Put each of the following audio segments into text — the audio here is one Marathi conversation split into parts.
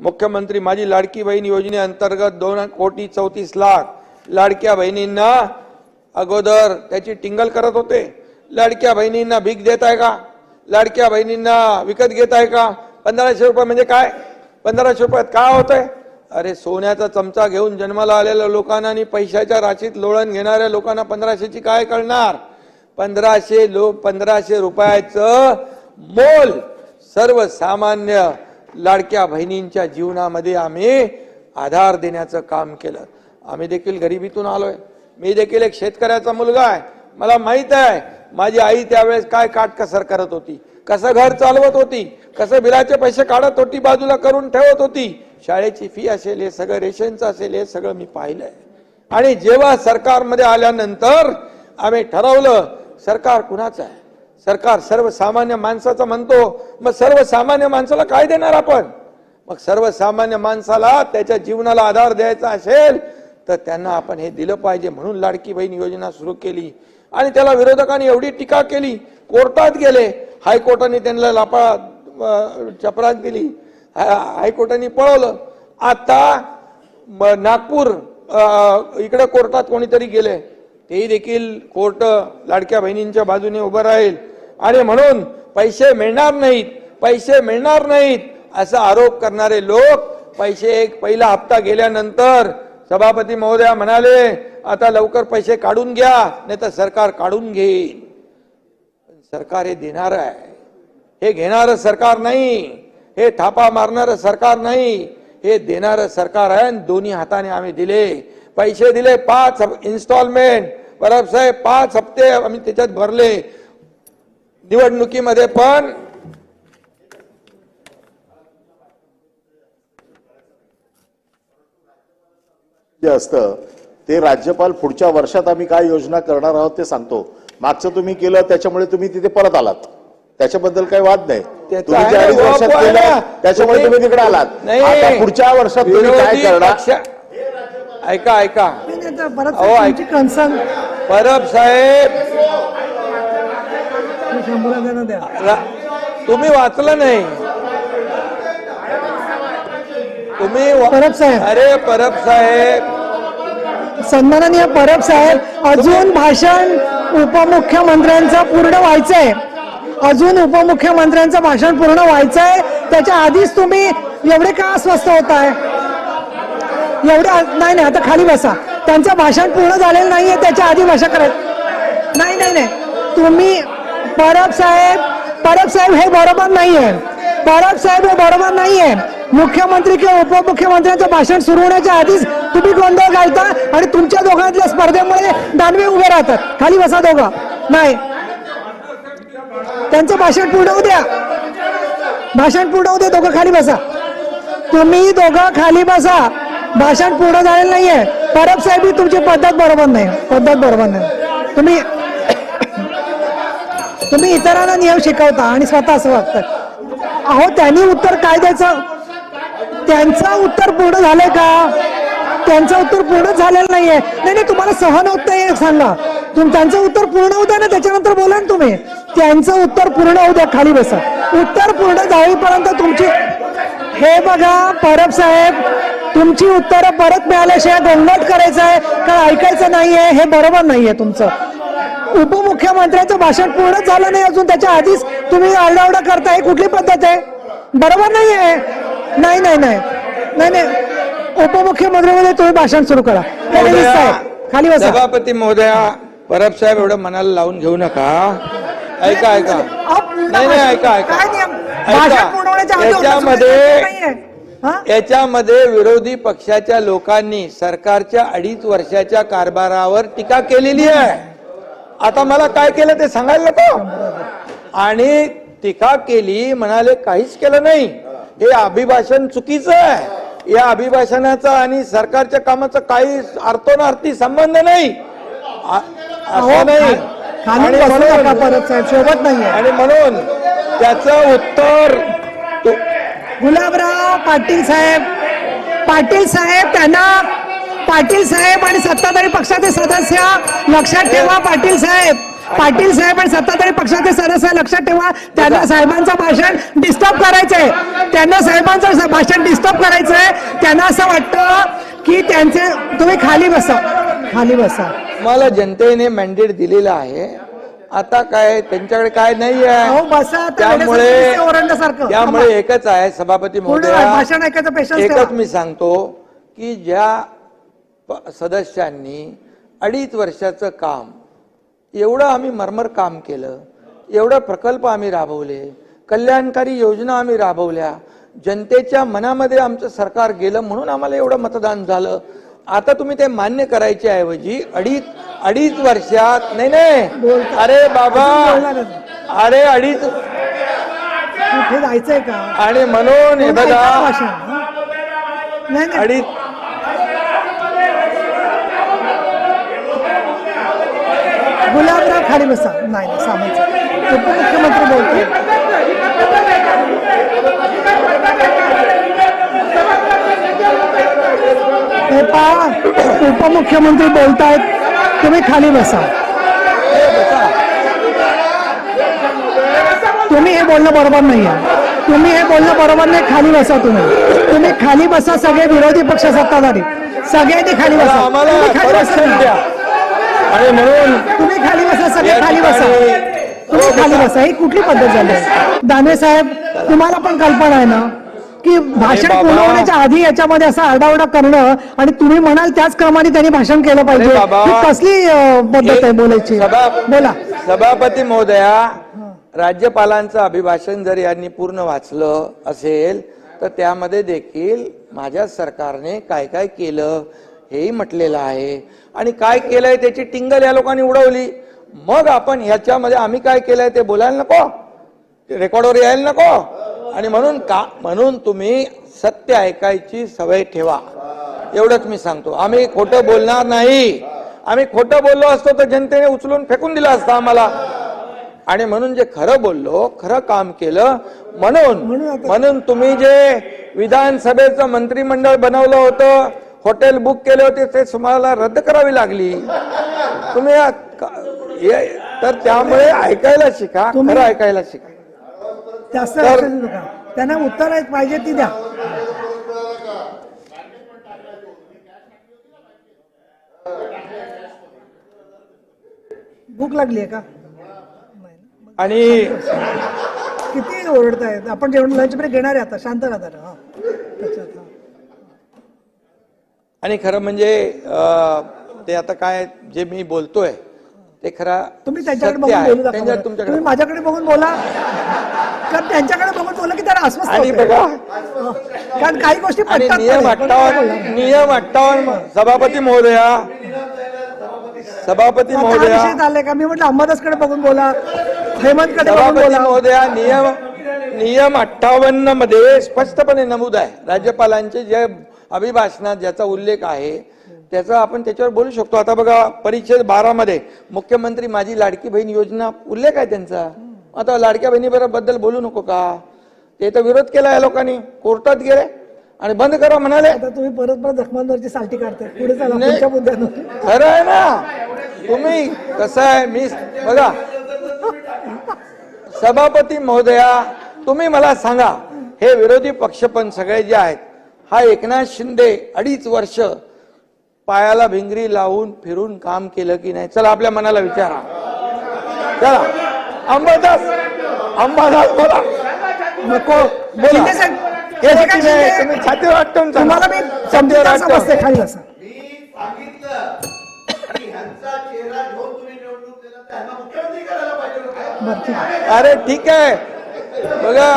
मुख्यमंत्री माझी लाडकी बहीण योजनेअंतर्गत दोन कोटी चौतीस लाख लाडक्या बहिणींना अगोदर त्याची टिंगल करत होते. लाडक्या बहिणींना भीक देत आहे का? लाडक्या बहिणींना विकत घेत आहे का? पंधराशे रुपये म्हणजे काय? पंधराशे रुपयात काय होतंय? अरे सोन्याचा चमचा घेऊन जन्माला आलेल्या लोकांना आणि पैशाच्या राशीत लोळण घेणाऱ्या लोकांना पंधराशेची काय कळणार? पंधराशे लो पंधराशे रुपयाचं मोल सर्वसामान्य लाडक्या बहिणींच्या जीवनामध्ये आम्ही आधार देण्याचं काम केलं. आम्ही देखील गरिबीतून आलोय. मी देखील एक शेतकऱ्याचा मुलगा आहे. मला माहीत आहे माझी आई त्यावेळेस काय काटकसर करत होती कसं घर चालवत होती कसं बिलाचे पैसे काढत होती बाजूला करून ठेवत होती. शाळेची फी असेल हे सगळं रेशनचं असेल हे सगळं मी पाहिलंय. आणि जेव्हा सरकारमध्ये आल्यानंतर आम्ही ठरवलं सरकार कुणाचं आहे? सरकार सर्वसामान्य माणसाचं म्हणतो मग सर्वसामान्य माणसाला काय देणार आपण? मग सर्वसामान्य माणसाला त्याच्या जीवनाला आधार द्यायचा असेल तर त्यांना आपण हे दिलं पाहिजे म्हणून लाडकी बहीण योजना सुरू केली. आणि त्याला विरोधकांनी एवढी टीका केली कोर्टात गेले हायकोर्टाने त्यांना लापा चपरात दिली. हायकोर्टाने पळवलं. आता नागपूर इकडे कोर्टात कोणीतरी गेले. तेही देखील कोर्ट लाडक्या बहिणींच्या बाजूने उभं राहील. आणि म्हणून पैसे मिळणार नाहीत पैसे मिळणार नाहीत असा आरोप करणारे लोक पैसे एक पहिला हप्ता गेल्यानंतर सभापती महोदया म्हणाले आता लवकर पैसे काढून घ्या नाही तर सरकार काढून घेईल. सरकार हे देणार आहे. हे घेणारं सरकार नाही. हे थापा मारणारं सरकार नाही. हे देणारं सरकार आहे आणि दोन्ही हाताने आम्ही दिले. पैसे दिले पाच इन्स्टॉलमेंट परब साहेब पाच हप्ते आम्ही त्याच्यात भरले. निवडणुकीमध्ये पण जे असतं ते राज्यपाल पुढच्या वर्षात आम्ही काय योजना करणार आहोत ते सांगतो. मागचं तुम्ही केलं त्याच्यामुळे तुम्ही तिथे परत आलात. त्याच्याबद्दल काही वाद नाही. तुम्ही ज्या अडीच वर्षात केलं. त्याच्यामुळे तुम्ही तिकडे आलात. आता पुढच्या वर्षात तुम्ही काय करणार? ऐका ऐका. अहो, कन्सर्न परब साहेब शंभर द्या. तुम्ही वाचलं नाही. तुम्ही परब साहेब. अरे परब साहेब. सन्माननीय परब साहेब अजून भाषण उपमुख्यमंत्र्यांचं पूर्ण व्हायचंय. अजून उपमुख्यमंत्र्यांचं भाषण पूर्ण व्हायचंय. त्याच्या आधीच तुम्ही एवढे का अस्वस्थ होताय? एवढे नाही नाही आता खाली बसा. त्यांचं भाषण पूर्ण झालेलं नाहीये त्याच्या आधी भाषा करत नाही नाही नाही. तुम्ही परब साहेब परब साहेब हे बरोबर नाही आहे परब साहेब हे बरोबर नाही आहे मुख्यमंत्री किंवा उपमुख्यमंत्र्यांचं भाषण सुरू होण्याच्या आधीच तुम्ही गोंधळ घालता आणि तुमच्या दोघांतल्या स्पर्धेमुळे दानवे उभे राहतात. खाली बसा दोघं. नाही. त्यांचं भाषण पूर्ण होऊ द्या भाषण पूर्ण होऊ द्या दोघं खाली बसा. तुम्ही दोघं खाली बसा. भाषण पूर्ण झालेलं नाहीये. परब साहेब ही तुमची पद्धत बरोबर नाही. पद्धत बरोबर नाही. तुम्ही तुम्ही इतरांना नियम शिकवता आणि स्वतः असं वागतात अहो त्यांनी उत्तर काय द्यायचं? त्यांचं उत्तर पूर्ण झालंय का? त्यांचं उत्तर पूर्ण झालेलं नाहीये. नाही नाही तुम्हाला सहन होत नाही सांगा. तुम त्यांचं उत्तर पूर्ण होऊ द्या ना त्याच्यानंतर बोला ना तुम्ही. त्यांचं उत्तर पूर्ण होऊ द्या खाली बसा. उत्तर पूर्ण जाईपर्यंत तुमची हे बघा परब साहेब तुमची उत्तरं परत मिळाल्याशिवाय गोंगाट करायचं आहे का ऐकायचं नाहीये हे बरोबर नाहीये तुमचं. उपमुख्यमंत्र्यांचं भाषण पूर्णच झालं नाही अजून त्याच्या आधीच तुम्ही आरडाओरडा करताय. कुठली पद्धत आहे? बरोबर नाही आहे नाही नाही नाही. नाही नाही. उपमुख्यमंत्र्यांमध्ये तुम्ही भाषण सुरू करा. खाली बसा. सभापती महोदया परब साहेब एवढं मनाला लावून घेऊ नका. ऐका ऐका. पूर्ण नाही नाही ऐका ऐका. पूर्ण याच्यामध्ये? याच्यामध्ये विरोधी पक्षाच्या लोकांनी सरकारच्या अडीच वर्षाच्या कारभारावर टीका केलेली आहे. आता मला काय केलं ते सांगायला नको. आणि टीका केली म्हणाले काहीच केलं नाही. हे अभिभाषण चुकीचं आहे. या अभिभाषणाचा आणि सरकारच्या कामाचा काही अर्थोनार्थी संबंध नाही. असं नाही. खा- खाली आणि म्हणून- त्याचं उत्तर गुलाबराव पाटील साहेब पाटील साहेब त्यांना पाटील साहेब आणि सत्ताधारी पक्षाचे सदस्य लक्षात ठेवा पाटील साहेब. पाटील साहेब आणि सत्ताधारी पक्षाचे सदस्य लक्षात ठेवा. त्यांना साहेबांचं भाषण डिस्टर्ब करायचंय. त्यांना साहेबांचं भाषण डिस्टर्ब करायचंय. त्यांना असं वाटतं की त्यांचे तुम्ही खाली बसा. खाली बसा. मला जनतेने मॅन्डेट दिलेलं आहे. आता काय त्यांच्याकडे काय नाही आहे त्यामुळे. त्यामुळे एकच आहे सभापती महोदया. भाषण ऐकायचं पेशन्स एकच मी सांगतो की ज्या सदस्यांनी अडीच वर्षाचं काम एवढं आम्ही मरमर काम केलं एवढं प्रकल्प आम्ही राबवले कल्याणकारी योजना आम्ही राबवल्या जनतेच्या मनामध्ये आमचं सरकार गेलं म्हणून आम्हाला एवढं मतदान झालं. आता तुम्ही ते मान्य करायच्या ऐवजी अडीच अडीच वर्षात नाही नाही. अरे बाबा. अरे अडीच. कुठे जायचंय का? आणि म्हणून हे पूर्ण ऐका नाही नाही खाली बसा नाही नाही बोलतो हे पहा उपमुख्यमंत्री बोलतायत तुम्ही खाली बसा. तुम्ही हे बोलणं बरोबर नाही आहे तुम्ही हे बोलणं बरोबर नाही खाली बसा तुम्ही. तुम्ही खाली बसा सगळे विरोधी पक्ष सत्ताधारी. सगळ्यांनी खाली बसा. तुम्ही खाली बसा आणि म्हणून. तुम्ही खाली बसा सगळे खाली बसा. तुम्ही खाली बसा. ही कुठली पद्धत झाली? दानवे साहेब तुम्हाला पण कल्पना आहे ना की भाषण. पूर्ण होण्याच्या आधी याच्यामध्ये असं आरडाओरडा करणं आणि तुम्ही म्हणाल त्याच क्रमाने त्यांनी भाषण केलं पाहिजे. ही कसली अं, पद्धत आहे बोलायची? बोला. सभापती महोदया राज्यपालांचं अभिभाषण जर यांनी पूर्ण वाचलं असेल तर त्यामध्ये देखील माझ्या सरकारने काय काय केलं हेही म्हटलेलं आहे. आणि काय केलंय त्याची टिंगल या लोकांनी उडवली. मग आपण ह्याच्यामध्ये आम्ही काय केलंय ते बोलायला नको. रेकॉर्डवर यायला नको. आणि म्हणून का म्हणून तुम्ही सत्य ऐकायची सवय ठेवा. एवढंच मी सांगतो. आम्ही खोटं बोलणार नाही. आम्ही खोटं बोललो असतो तर जनतेने उचलून फेकून दिलं असतं आम्हाला. आणि म्हणून जे खरं बोललो खरं काम केलं म्हणून म्हणून तुम्ही जे विधानसभेचं मंत्रिमंडळ बनवलं होतं हॉटेल बुक केले होते ते तुम्हाला रद्द करावी लागली. तुम्ही तर त्यामुळे ऐकायला शिका तुम्ही- खरं ऐकायला शिका. जास्त त्यांना उत्तर पाहिजे ती द्या. भूक लागली आहे का? आणि किती ओरडतायत. आपण जेवण लंच ब्रेक घेणार आहे आता. शांत राहा जरा, त्याच्यात, हा. आणि खरं म्हणजे ते आता काय जे मी बोलतोय ते खरा तुम्ही त्यांच्याकडे बघून. बोलू त्यांच्या-. तुमच्याकडे तुम्ही माझ्याकडे बघून बोला कारण त्यांच्याकडे बघून बोला की त्यांना अस्वस्थ आणि होतंय. बघा. कारण काही गोष्टी आणि पटतात नियम पण, अठ्ठावन्न बोलणार? नियम अठ्ठावन्न सभापती महोदया सभापती आता हा महोदया विषय का मी म्हटलं अंबादासकडे बघून बोला हेमंतकडे बघून सभापती बोला महोदया नियम नियम अठ्ठावन्नमध्ये स्पष्टपणे नमूद आहे राज्यपालांचे जे अभिभाषणात ज्याचा उल्लेख आहे त्याचा आपण त्याच्यावर बोलू शकतो. आता बघा परिच्छेद बारा मध्ये मुख्यमंत्री माझी लाडकी बहीण योजना उल्लेख आहे त्यांचा. आता लाडक्या बहिणी बद्दल बोलू नको का? ते तर विरोध केला या लोकांनी. कोर्टात गेले आणि बंद करा म्हणाले. आता तुम्ही परत परत जखमांवरची साल्टी काढताय. पुढे खरं आहे ना. तुम्ही कसं आहे मी बघा. सभापती महोदया तुम्ही मला सांगा हे विरोधी पक्ष पण सगळे जे आहेत हा एकनाथ शिंदे अडीच वर्ष पायाला भिंगरी लावून फिरून काम केलं की नाही? चला आपल्या मनाला विचारा. चला. अंबादास अंबादास बोला. नको बोला. की नाही, तुम्ही छातीवर वाटून तुम्हाला मी. समजते खाली बसा. मी सांगितलं की ह्यांचा चेहरा घेऊन तुम्ही निवडणूक देणार त्यांना मुख्यमंत्री करायला पाहिजे होतं बरं ठीक आहे अरे ठीक आहे बघा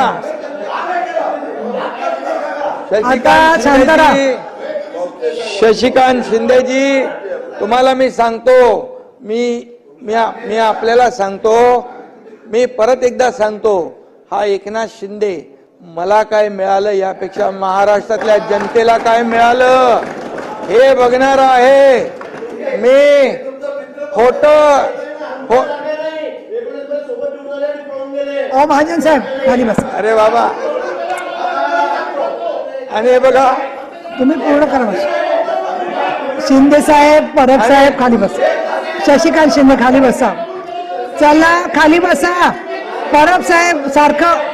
आता शशिकांत. शिंदेजी शशिकांत शिंदेजी तुम्हाला मी सांगतो मी मी मी आपल्याला सांगतो मी परत एकदा सांगतो हा एकनाथ शिंदे मला काय मिळालं यापेक्षा महाराष्ट्रातल्या जनतेला काय मिळालं? हे बघणार आहे. मी खोट हो महाजन साहेब अरे बाबा आणि हे बघा तुम्ही पूर्ण करा बसा. शिंदे साहेब परब साहेब खाली बसा. शशिकांत शिंदे खाली बसा. चला खाली बसा. परब साहेब सारखं.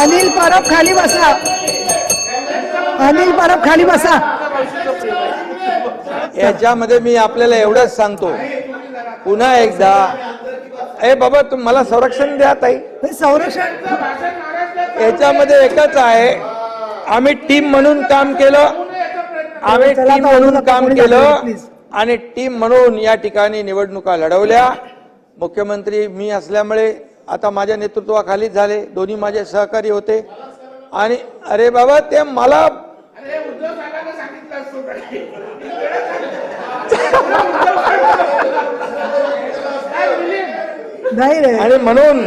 अनिल परब खाली बसा. अनिल परब खाली बसा. याच्यामध्ये मी आपल्याला एवढंच सांगतो. पुन्हा एकदा ए बाबा तुम मला संरक्षण द्या ताई. संरक्षण याच्यामध्ये एकच आहे. आम्ही टीम म्हणून काम केलं. आम्ही टीम म्हणून काम केलं. आणि टीम म्हणून या ठिकाणी निवडणुका लढवल्या. मुख्यमंत्री मी असल्यामुळे आता माझ्या नेतृत्वाखालीच झाले. दोन्ही माझे सहकारी होते. आणि अरे बाबा ते मला नाही रे. आणि म्हणून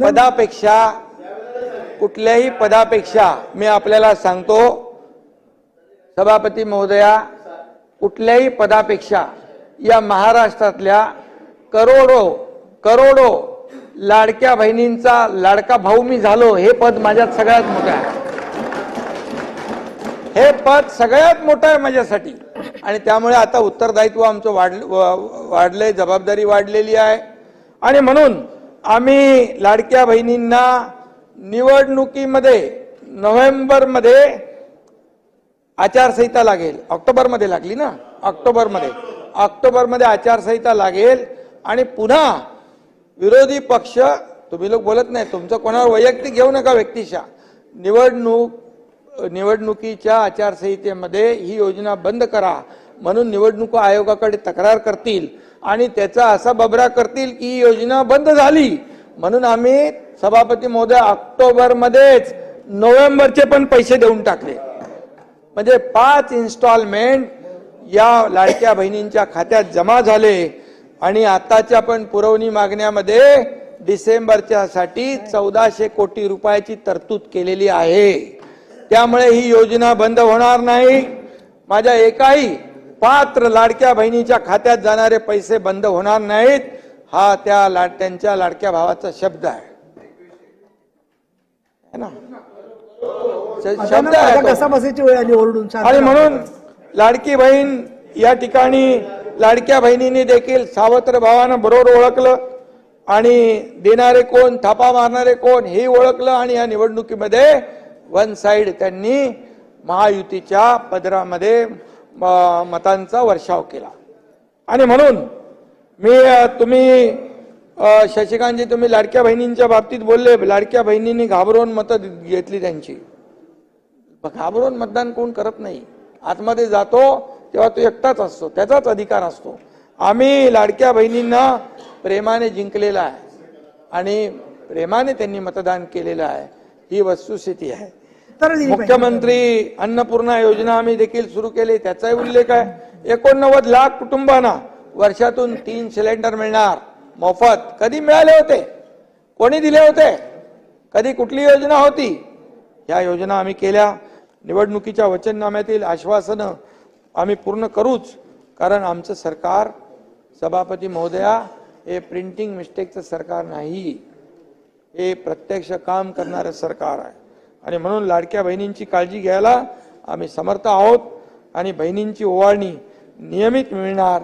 पदापेक्षा कुठल्याही पदापेक्षा मी आपल्याला सांगतो सभापती महोदया कुठल्याही पदापेक्षा या महाराष्ट्रातल्या करोडो करोडो लाडक्या बहिणींचा लाडका भाऊ मी झालो हे पद माझ्यात सगळ्यात मोठं आहे. हे पद सगळ्यात मोठं आहे माझ्यासाठी. आणि त्यामुळे आता उत्तरदायित्व आमचं वाढ वाढलंय जबाबदारी वाढलेली आहे. आणि म्हणून आम्ही लाडक्या बहिणींना निवडणुकीमध्ये नोव्हेंबरमध्ये आचारसंहिता लागेल. ऑक्टोबरमध्ये लागली ना? ऑक्टोबरमध्ये. ऑक्टोबरमध्ये आचारसंहिता लागेल आणि पुन्हा विरोधी पक्ष तुम्ही लोक बोलत नाही तुमचं कोणावर वैयक्तिक घेऊ नका व्यक्तिशा निवडणूक निवडणुकीच्या आचारसंहितेमध्ये ही योजना बंद करा. म्हणून निवडणूक आयोगाकडे तक्रार करतील आणि त्याचा असा बबरा करतील की ही योजना बंद झाली. म्हणून आम्ही सभापती महोदय ऑक्टोबरमध्येच नोव्हेंबरचे पण पैसे देऊन टाकले. म्हणजे पाच इन्स्टॉलमेंट या लाडक्या बहिणींच्या खात्यात जमा झाले आणि आताच्या पण पुरवणी मागण्यामध्ये डिसेंबरच्या साठी चौदाशे कोटी रुपयाची तरतूद केलेली आहे. त्यामुळे ही योजना बंद होणार नाही. माझ्या एकाही पात्र लाडक्या बहिणीच्या खात्यात जाणारे पैसे बंद होणार नाहीत हा त्या लाड त्यांच्या लाडक्या भावाचा शब्द आहे. है ना? शब्द आहे आणि. म्हणून लाडकी बहीण या ठिकाणी लाडक्या बहिणींनी देखील सावत्र भावानं बरोबर ओळखलं आणि देणारे कोण थापा मारणारे कोण हे ओळखलं आणि या निवडणुकीमध्ये वन साइड त्यांनी महायुतीच्या पदरामध्ये मतांचा वर्षाव केला. आणि म्हणून मी तुम्ही शशिकांतजी तुम्ही लाडक्या बहिणींच्या बाबतीत बोलले लाडक्या बहिणींनी घाबरवून मतं घेतली त्यांची. घाबरून मतदान कोण करत नाही. आतमध्ये जातो तेव्हा तो एकटाच असतो त्याचाच अधिकार असतो. आम्ही लाडक्या बहिणींना प्रेमाने जिंकलेला आहे. आणि प्रेमाने त्यांनी मतदान केलेलं आहे. ही वस्तुस्थिती आहे. दिली पाहिजे. मुख्यमंत्री अन्नपूर्णा योजना आम्ही देखील सुरू केली त्याचाही उल्लेख आहे. एकोणनव्वद लाख कुटुंबांना वर्षातून तीन सिलेंडर मिळणार. मोफत. कधी मिळाले होते? कोणी दिले होते? कधी कुठली योजना होती? ह्या योजना आम्ही केल्या. निवडणुकीच्या वचननाम्यातील आश्वासनं आम्ही पूर्ण करूच कारण आमचं सरकार सभापती महोदया हे प्रिंटिंग मिस्टेकचं सरकार नाही. हे प्रत्यक्ष काम करणारं सरकार आहे. आणि म्हणून लाडक्या बहिणींची काळजी घ्यायला आम्ही समर्थ आहोत आणि बहिणींची ओवाळणी नियमित मिळणार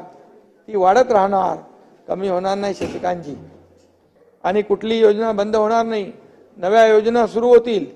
ती वाढत राहणार. कमी होणार नाही शशिकांतजी. आणि कुठली योजना बंद होणार नाही. नव्या योजना सुरू होतील.